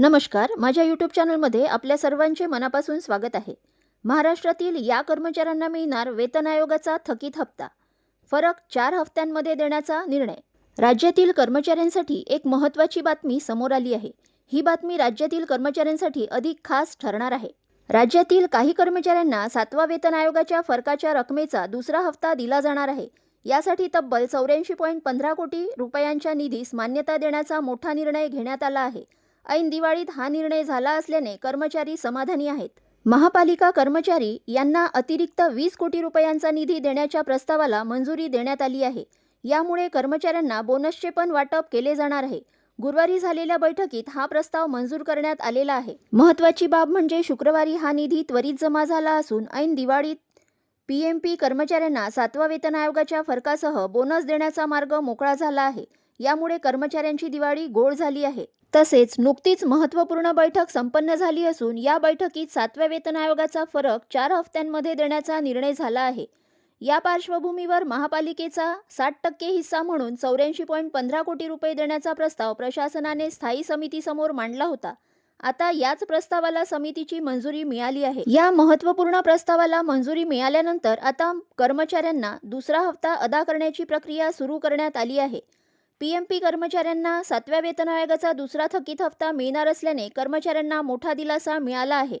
नमस्कार माझ्या यूट्यूब चॅनलमध्ये आपल्या सर्वांचे मनापासून स्वागत आहे. महाराष्ट्रातील या कर्मचाऱ्यांना मिळणार वेतन आयोगाचा थकीत हप्ता. फरक चार हप्त्यांमध्ये देण्याचा निर्णय. राज्यातील कर्मचाऱ्यांसाठी एक महत्त्वाची बातमी समोर आली आहे. ही बातमी राज्यातील कर्मचाऱ्यांसाठी अधिक खास ठरणार आहे. राज्यातील काही कर्मचाऱ्यांना सातवा वेतन आयोगाच्या फरकाच्या रकमेचा दुसरा हप्ता दिला जाणार आहे. यासाठी तब्बल चौऱ्याऐंशी पॉईंट पंधरा कोटी रुपयांच्या निधीस मान्यता देण्याचा मोठा निर्णय घेण्यात आला आहे. ऐन दिवाळीत हा निर्णय झाला असल्याने कर्मचारी समाधानी आहेत. महापालिका कर्मचारी यांना अतिरिक्त वीस कोटी रुपयांचा निधी देण्याच्या प्रस्तावाला मंजुरी देण्यात आली आहे. यामुळे कर्मचाऱ्यांना बोनसचे पण वाटप केले जाणार आहे. गुरुवारी झालेल्या बैठकीत हा प्रस्ताव मंजूर करण्यात आलेला आहे. महत्त्वाची बाब म्हणजे शुक्रवारी हा निधी त्वरित जमा झाला असून ऐन दिवाळीत पीएमपी कर्मचाऱ्यांना सातवा वेतन आयोगाच्या फरकासह बोनस देण्याचा मार्ग मोकळा झाला आहे. यामुळे कर्मचाऱ्यांची दिवाळी गोड झाली आहे. तसेच नुकतीच महत्त्वपूर्ण बैठक संपन्न झाली असून या बैठकीत सातव्या वेतन आयोगाचा फरक चार हप्त्यांमध्ये देण्याचा निर्णय झाला आहे. या पार्श्वभूमीवर महापालिकेचा साठ टक्के हिस्सा म्हणून चौऱ्याऐंशी पॉईंट पंधरा कोटी रुपये देण्याचा प्रस्ताव प्रशासनाने स्थायी समितीसमोर मांडला होता. आता याच प्रस्तावाला समितीची मंजुरी मिळाली आहे. या महत्त्वपूर्ण प्रस्तावाला मंजुरी मिळाल्यानंतर आता कर्मचाऱ्यांना दुसरा हप्ता अदा करण्याची प्रक्रिया सुरू करण्यात आली आहे. पीएमपी कर्मचाऱ्यांना सातव्या वेतन आयोगाचा दुसरा थकीत हप्ता मिळणार असल्याने कर्मचाऱ्यांना मोठा दिलासा मिळाला आहे.